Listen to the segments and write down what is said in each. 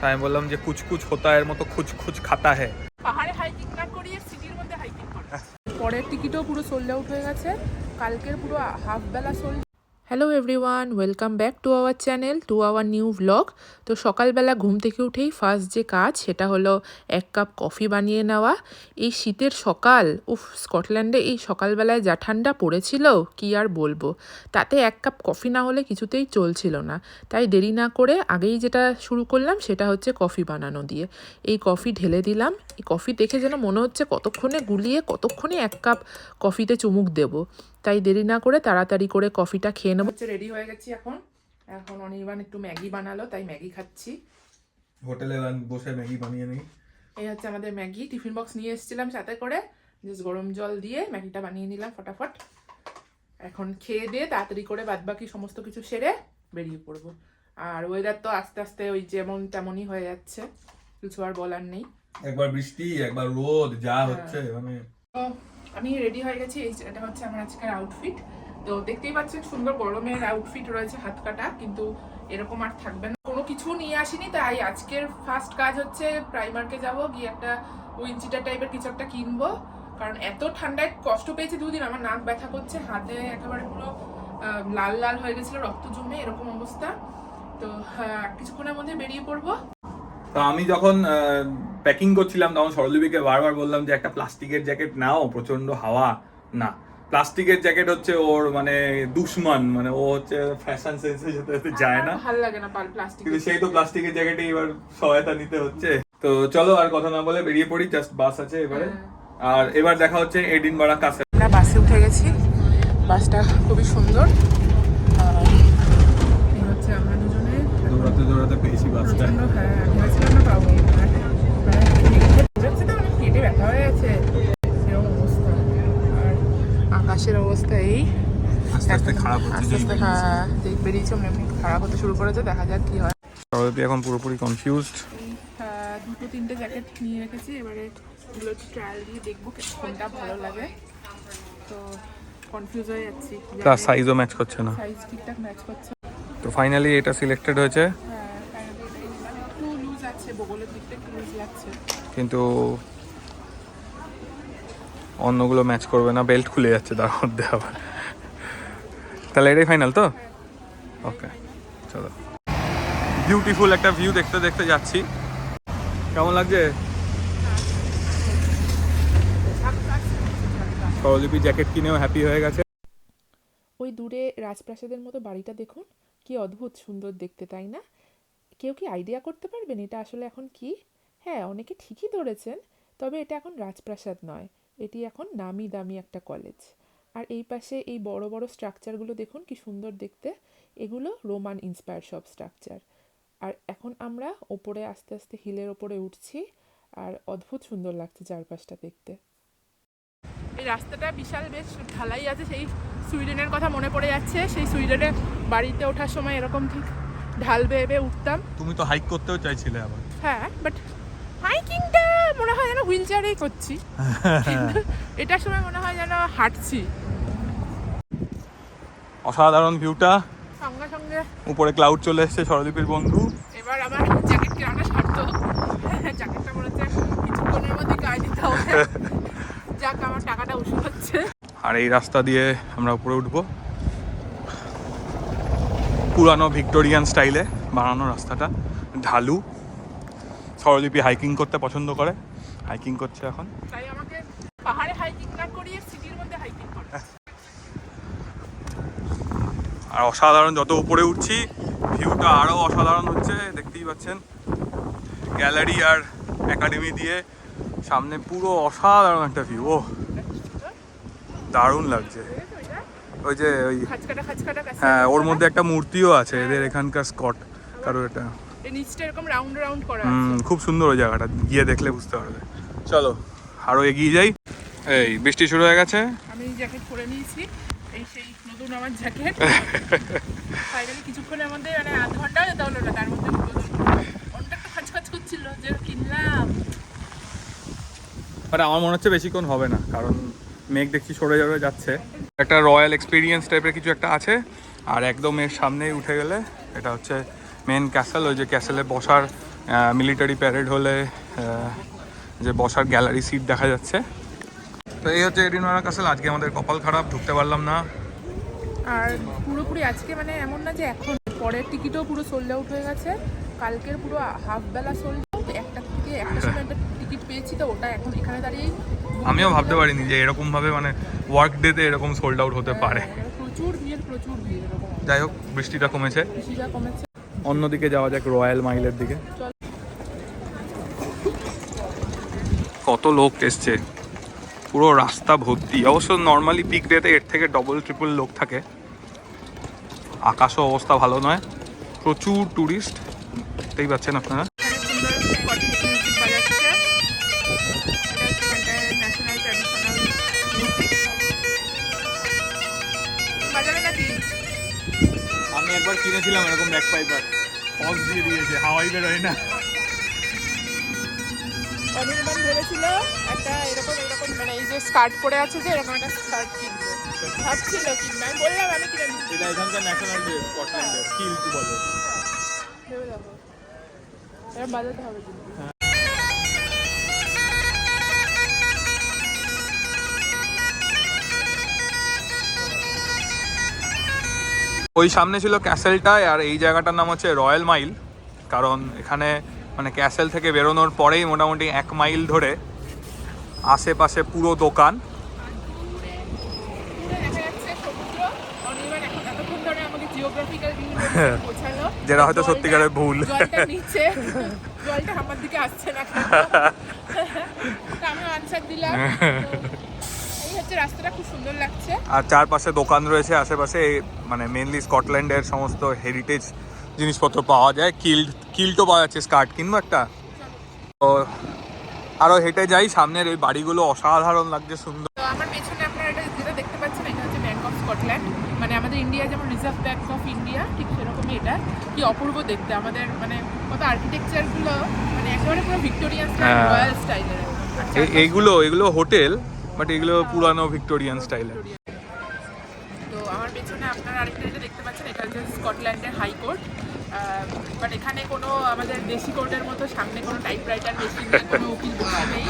তাই আমি বললাম যে কুচকুচ কুচ হোতা এর মতো খুচ খুচ খাতা হ্যাঁ পাহাড়ে হাইকিং না করিয়ে সিটির মধ্যে হাইকিং করে। পরের টিকিটও পুরো সোল্ড আউট হয়ে গেছে। কালকের পুরো half Bela sold hello everyone welcome back to our channel to our new vlog তো সকালবেলা ঘুম থেকে উঠেই ফার্স্ট যে কাজ, সেটা হলো এক কাপ কফি বানিয়ে নেওয়া। এই শীতের সকাল, উফ, স্কটল্যান্ডে এই সকালবেলায় যা ঠান্ডা পড়েছিল, কি আর বলব? তাতে এক কাপ কফি না হলে কিছুতেই চলছিল না। তাই দেরি না করে আগেই যেটা শুরু করলাম, সেটা হচ্ছে কফি বানানো দিয়ে। এই কফি ঢেলে দিলাম। এই কফি দেখে যেন মনে হচ্ছে কতক্ষণে গুলিয়ে, কতক্ষণে এক কাপ কফিতে চুমুক দেব। তাই দেরি না করে তাড়াতাড়ি করে কফিটা খেয়ে নেব। হচ্ছে রেডি হয়ে গেছি এখন। এখন অনির্বাণ একটু ম্যাগি বানালো তাই ম্যাগি খাচ্ছি। হোটেলে বসে ম্যাগি বানিয়ে নিই। এই হচ্ছে আমাদের ম্যাগি। টিফিন বক্স নিয়ে এসেছিলাম সাথে করে। জাস্ট গরম জল দিয়ে ম্যাগিটা বানিয়ে নিলাম ফটাফট। এখন খেয়ে দিয়ে তাড়াতাড়ি করে বাদবাকি সমস্ত কিছু সেরে বেরিয়ে পড়ব। আর ওয়েদার তো আস্তে আস্তে ওই যেমন তেমনই হয়ে যাচ্ছে কিছু আর বলার নেই। একবার বৃষ্টি একবার রোদ যা হচ্ছে মানে আমি রেডি হয়ে গেছি। এই এটা হচ্ছে আমার আজকের আউটফিট তো দেখতেই পাচ্ছেন সুন্দর গরমের আউটফিট রয়েছে হাত কাটা কিন্তু এরকম আর থাকবে না। কোনো কিছু নিয়ে আসিনি তাই আজকের ফার্স্ট কাজ হচ্ছে প্রাইমার্কে যাব গিয়ে একটা উইনচিটার টাইপের কিছু একটা কিনবো। কারণ এত ঠান্ডায় কষ্ট পেয়েছি দুদিন আমার নাক ব্যথা করছে হাতে একেবারে পুরো লাল লাল হয়ে গেছিল রক্ত জমে এরকম অবস্থা। তো হ্যাঁ, কিছুক্ষণের মধ্যে বেরিয়ে পড়ব। তো আমি যখন প্যাকিং করছিলাম তখন সরলিপিকে বারবার বললাম যে একটা প্লাস্টিকের জ্যাকেট নাও প্রচণ্ড হাওয়া। না প্লাস্টিকের জ্যাকেট হচ্ছে ওর মানে দুশ্মন মানে ও হচ্ছে ফ্যাশন সেন্সে যেতে যেতে যায় না। ভালো লাগে না প্লাস্টিক কিন্তু সেই তো প্লাস্টিকের জ্যাকেটে এবার সহায়তা নিতে হচ্ছে। তো চলো আর কথা না বলে বেরিয়ে পড়ি জাস্ট বাস আছে এবারে। আর এবার দেখা হচ্ছে এডিনবারা কাছে। আমরা বাসে উঠে গেছি। বাসটা খুবই সুন্দর। হচ্ছে আমরা দুজনে দৌড়াতে দৌড়াতে পেয়েছি বাসটা হ্যাঁ মানে হয়ে গেছে। সেরকম অবস্থা। আকাশের অবস্থা এই। আস্তে আস্তে খারাপ হচ্ছে হ্যাঁ বেরিয়েছে। এমনি খারাপ হতে শুরু করেছে দেখা যাক কি হয়। এখন পুরোপুরি কনফিউজড দুটো তিনটে জ্যাকেট নিয়ে রেখেছি এবারে এগুলো ট্রায়াল দিয়ে দেখব কোনটা ভালো লাগে। তো কনফিউজ হয়ে যাচ্ছি সাইজও ম্যাচ করছে না। সাইজ ঠিকঠাক ম্যাচ করছে তো ফাইনালি এটা সিলেক্টেড হয়েছে। হ্যাঁ কিন্তু অন্যগুলো ম্যাচ করবে না বেল্ট খুলে যাচ্ছে, তার মধ্যে আবার। তাহলে এটাই ফাইনাল তো? ওকে চলো। বিউটিফুল একটা ভিউ দেখতে দেখতে যাচ্ছি। কেমন লাগছে? সরলিপি জ্যাকেট কিনেও হ্যাপি হয়ে গেছে। ওই দূরে রাজপ্রাসাদের মতো বাড়িটা দেখুন। কি অদ্ভুত সুন্দর দেখতে, তাই না? কেউ কি আইডিয়া করতে পারবেন এটা আসলে এখন কি? হ্যাঁ অনেকে ঠিকই ধরেছেন, তবে এটা এখন রাজপ্রাসাদ নয়, এটি এখন নামি দামি একটা কলেজ আর এই পাশে এই বড় বড় স্ট্রাকচারগুলো দেখুন কি সুন্দর দেখতে, এগুলো রোমান ইন্সপায়ার সব স্ট্রাকচার আর এখন আমরা ওপরে আস্তে আস্তে হিলের ওপরে উঠছি, আর অদ্ভুত সুন্দর লাগছে চারপাশটা দেখতে। এই রাস্তাটা বিশাল, বেশ ঢালাই আছে সেই সুইডেনের কথা মনে পড়ে যাচ্ছে সেই সুইডেনে বাড়িতে ওঠার সময় এরকম ঠিক ঢাল বেয়ে বেয়ে উঠতাম। তুমি তো হাইক করতেও চাইছিলে আবার। হ্যাঁ বাট হাইকিংটা মনে হয় যেন হুইল চেয়ারেই করছি এটার সময় মনে হয় যেন হাঁটছি। অসাধারণ ভিউটা সঙ্গে সঙ্গে উপরে ক্লাউড চলে এসেছে সরদীপের বন্ধু। এবার আমার জ্যাকেট কেনাটা শর্ত জ্যাকেটটা মনে হচ্ছে কিছুক্ষণের মধ্যে গায়ে দিতে হবে। যাক আমার টাকাটা উসুল হচ্ছে। আর এই রাস্তা দিয়ে আমরা উপরে উঠবো। পুরানো ভিক্টোরিয়ান স্টাইলে বানানো রাস্তাটা। ঢালু। সরলিপি হাইকিং করতে পছন্দ করে। হাইকিং করছে এখন। তাই আমাকে পাহাড়ে হাইকিং না করিয়ে সিটির মধ্যে হাইকিং করে। আর অসাধারণ যত উপরে উঠছি ভিউটা আরও অসাধারণ হচ্ছে দেখতেই পাচ্ছেন। গ্যালারি আর একাডেমি দিয়ে সামনে পুরো অসাধারণ একটা ভিউ ও দারুণ লাগছে। ওই যে ওই হ্যাঁ ওর মধ্যে একটা মূর্তিও আছে এদের এখানকার স্কট কারও এটা। নিচটা এরকম রাউন্ড রাউন্ড করা আছে। খুব সুন্দর ওই জায়গাটা গিয়ে দেখলে বুঝতে পারবে। চলো আরও এগিয়ে যাই। এই বৃষ্টি শুরু হয়ে গেছে। আমি জ্যাকেট পরে নিয়েছি এই সেই নতুন আমার জ্যাকেট ফাইনালি কিছুক্ষণের মধ্যে মানে আধ ঘন্টাও যেতে হলো না তার মধ্যে অনেকটা খাঁচখাচ করছিল যে কিনলাম। বাট আমার মনে হচ্ছে বেশিক্ষণ হবে না কারণ মেঘ দেখছি সরে যাবে, যাচ্ছে। একটা রয়্যাল এক্সপিরিয়েন্স টাইপের কিছু একটা আছে, আর একদম এর সামনেই উঠে গেলে এটা হচ্ছে মেন ক্যাসেল ওই যে ক্যাসেলে বসার মিলিটারি প্যারেড হলে যে বসার গ্যালারি সিট দেখা যাচ্ছে। তো এই হচ্ছে এডিনোরা ক্যাসেল আজকে আমাদের কপাল খারাপ, ঢুকতে পারলাম না। আর পুরোপুরি আজকে মানে এমন না যে এখন, পরের টিকিটও পুরো সোল্ড আউট হয়ে গেছে। কালকের পুরো হাফ বেলা সোল্ড আউট একটা থেকে একটা সময় একটা টিকিট পেয়েছি তো, ওটা এখন এখানে দাঁড়িয়েই। আমিও ভাবতে পারিনি যে এরকম ভাবে মানে ওয়ার্ক ডেতে এরকম সোল্ড আউট হতে পারে। যাই হোক বৃষ্টিটা কমেছে। অন্যদিকে যাওয়া যাক রয়্যাল মাইলের দিকে। কত লোক এসছে। পুরো রাস্তা ভর্তি। অবশ্য নর্মালি পিক ডেতে এর থেকে ডবল ট্রিপল লোক থাকে। আকাশও অবস্থা ভালো নয়। প্রচুর ট্যুরিস্ট দেখতেই পাচ্ছেন আপনারা। একবার কিনেছিলাম এরকম ব্যাক পাইপার পজ দিয়ে দিয়েছে হাওয়াই বেরোয় না। অনির্বাণ ভেবেছিল একটা এরকম এরকম মানে এই যে স্কার্ট পরে আছে যে এরকম একটা স্কার্ট কিনবে। ভাবছিল কিনবে। আমি বললাম আমি কিনে নিচ্ছি এটা এখানকার ন্যাশনাল ড্রেস স্কটল্যান্ডের বলে? ভেবে দেখো। এরকম বাজাতে হবে কিন্তু। ওই সামনে ছিল ক্যাসেলটা আর এই জায়গাটার নাম হচ্ছে রয়্যাল মাইল। কারণ এখানে মানে ক্যাসেল থেকে বেরোনোর পরেই মোটামুটি এক মাইল ধরে আশেপাশে পুরো দোকান। যেটা হয়তো সত্যিকারের ভুল। জলটা আমার দিকে আসছে না। আমি আনসার দিলাম। হচ্ছে রাস্তাটা খুব সুন্দর লাগছে। আর চারপাশে দোকান রয়েছে আশেপাশে মানে মেনলি স্কটল্যান্ডের সমস্ত হেরিটেজ জিনিসপত্র পাওয়া যায়। কিল্ড কিল্টও পাওয়া যাচ্ছে স্কার্ট কিনবো একটা? তো আরও হেঁটে যাই সামনের এই বাড়িগুলো অসাধারণ লাগছে সুন্দর। তো আমার পেছনে আপনারা এটা যেটা দেখতে পাচ্ছেন এটা হচ্ছে ব্যাংক অফ স্কটল্যান্ড মানে আমাদের ইন্ডিয়া যেমন রিজার্ভ ব্যাংক অফ ইন্ডিয়া ঠিক সেরকমই এটা। কি অপূর্ব দেখতে আমাদের মানে কত আর্কিটেকচারগুলো মানে একেবারে পুরো ভিক্টোরিয়ান স্টাইল। রয়্যাল স্টাইলের এইগুলো এগুলো হোটেল বাট এগুলো পুরানো ভিক্টোরিয়ান স্টাইলের তো আমার পেছনে আপনারা আরেকটা যেটা দেখতে পাচ্ছেন এটা হচ্ছে স্কটল্যান্ডের হাইকোর্ট বাট এখানে কোনো আমাদের দেশি কোর্টের মতো সামনে কোনো টাইপরাইটার মেশিন নেই কোনো উকিল বসে নেই।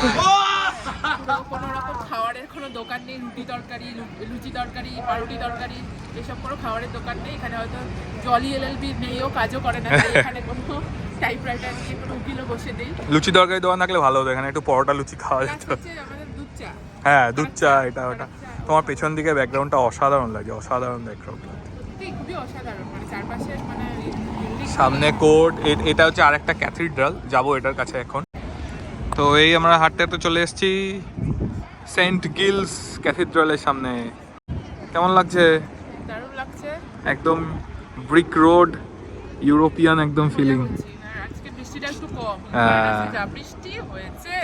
কোনো রকম খাবারের কোনো দোকান নেই রুটি তরকারি লুচি তরকারি পাউরুটি তরকারি এসব কোনো খাবারের দোকান নেই। এখানে হয়তো জলি এলএলবি নেইও কাজও করে না এখানে কোনো টাইপরাইটার নিয়ে কোনো উকিলও বসে নেই। লুচি তরকারি দোকান থাকলে ভালো হতো এখানে একটু পরোটা লুচি খাওয়া যেত। হ্যাঁ দুধ চা এটা ওটা। তোমার পেছন দিকে ব্যাকগ্রাউন্ডটা অসাধারণ লাগে অসাধারণ ব্যাকগ্রাউন্ড মানে মানে সামনে কোর্ট এটা হচ্ছে আরেকটা ক্যাথিড্রাল যাব এটার কাছে এখন। তো এই আমরা হাঁটতে তো চলে এসেছি সেন্ট গিলস ক্যাথিড্রালের সামনে। কেমন লাগছে? দারুণ লাগছে। একদম ব্রিক রোড ইউরোপিয়ান একদম ফিলিং মজা করছি। আর আজকে বৃষ্টিটা একটু কম। হ্যাঁ। বৃষ্টি হয়েছে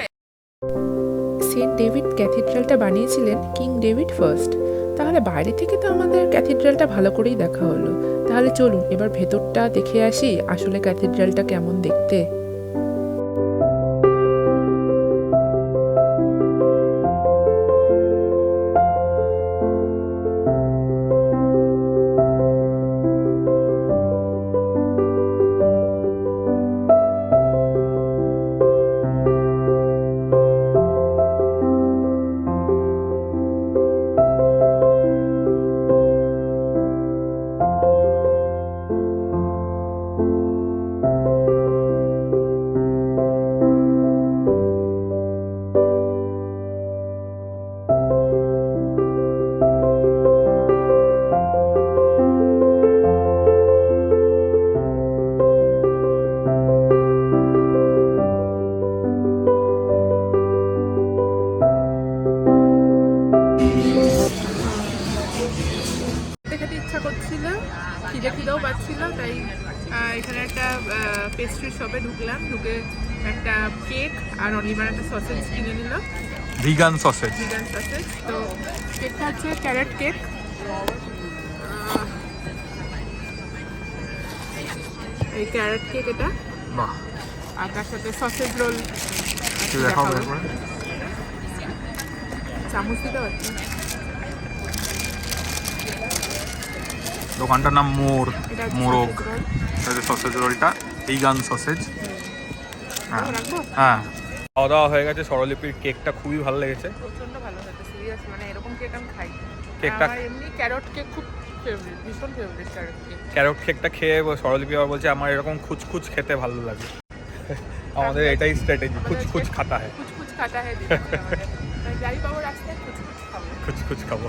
সেন্ট ডেভিড ক্যাথিড্রালটা বানিয়েছিলেন কিং ডেভিড ফার্স্ট। তাহলে বাইরে থেকে তো আমাদের ক্যাথিড্রালটা ভালো করেই দেখা হলো। তাহলে চলুন, এবার ভেতরটা দেখে আসি আসলে ক্যাথিড্রালটা কেমন দেখতে। ইচ্ছা করছিল খিদে খিদেও পাচ্ছিল তাই এখানে একটা পেস্ট্রি শপে ঢুকলাম ঢুকে একটা কেক আর অনিবার একটা সসেজ কিনে নিল। ভিগান সসেজ ভিগান সসেজ তো কেকটা হচ্ছে ক্যারেট কেক এই ক্যারেট কেক এটা। বাহ। আর তার সাথে সসেজ রোল। চামচ দিতে পারছি দোকানটার নাম মোর মোরগ। সসেজ রোলটা ভিগান সসেজ হ্যাঁ। হ্যাঁ। খাওয়া দাওয়া হয়ে গেছে স্বরলিপির কেকটা খুবই ভালো লেগেছে। প্রচণ্ড ভালো হয়েছে সিরিয়াস মানে এরকম কেক আমি খাই। কেকটা- এমনি ক্যারট কেক খুব ফেভারিট ভীষণ ফেভারিট ক্যারট কেক ক্যারট কেকটা খেয়ে স্বরলিপি আবার বলছে আমার এরকম খুচখুচ খেতে ভালো লাগে। আমাদের এটাই স্ট্র্যাটেজি খুচখুচ খাতা হয়। খাতা যাই পাবো রাস্তায় খাব। খুচখুচ খাব।